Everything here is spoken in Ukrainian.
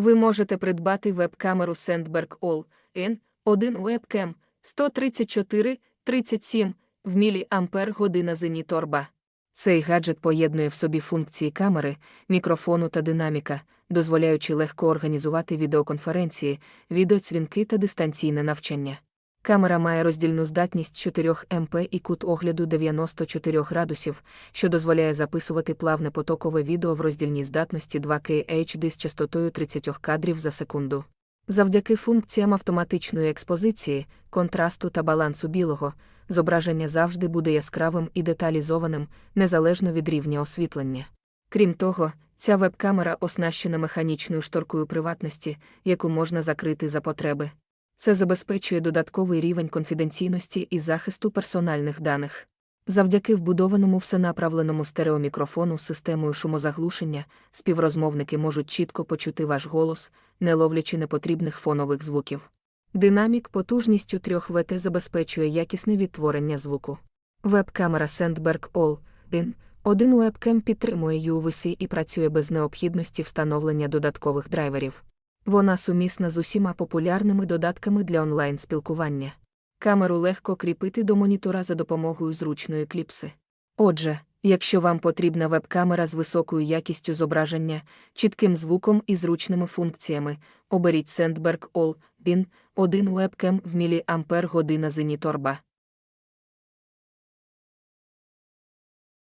Ви можете придбати веб-камеру Sandberg All N 1 Webcam 134 37 в міліампер година зеніторба. Цей гаджет поєднує в собі функції камери, мікрофону та динаміка, дозволяючи легко організувати відеоконференції, відеоцвінки та дистанційне навчання. Камера має роздільну здатність 4 МП і кут огляду 94 градусів, що дозволяє записувати плавне потокове відео в роздільній здатності 2K HD з частотою 30 кадрів за секунду. Завдяки функціям автоматичної експозиції, контрасту та балансу білого, зображення завжди буде яскравим і деталізованим, незалежно від рівня освітлення. Крім того, ця веб-камера оснащена механічною шторкою приватності, яку можна закрити за потреби. Це забезпечує додатковий рівень конфіденційності і захисту персональних даних. Завдяки вбудованому всенаправленому стереомікрофону з системою шумозаглушення, співрозмовники можуть чітко почути ваш голос, не ловлячи непотрібних фонових звуків. Динамік потужністю 3 ВТ забезпечує якісне відтворення звуку. Веб-камера Sandberg All In один webcam підтримує UVC і працює без необхідності встановлення додаткових драйверів. Вона сумісна з усіма популярними додатками для онлайн-спілкування. Камеру легко кріпити до монітора за допомогою зручної кліпси. Отже, якщо вам потрібна веб-камера з високою якістю зображення, чітким звуком і зручними функціями, оберіть Sandberg All Bin 1 webcam в міліампер година зеніторба.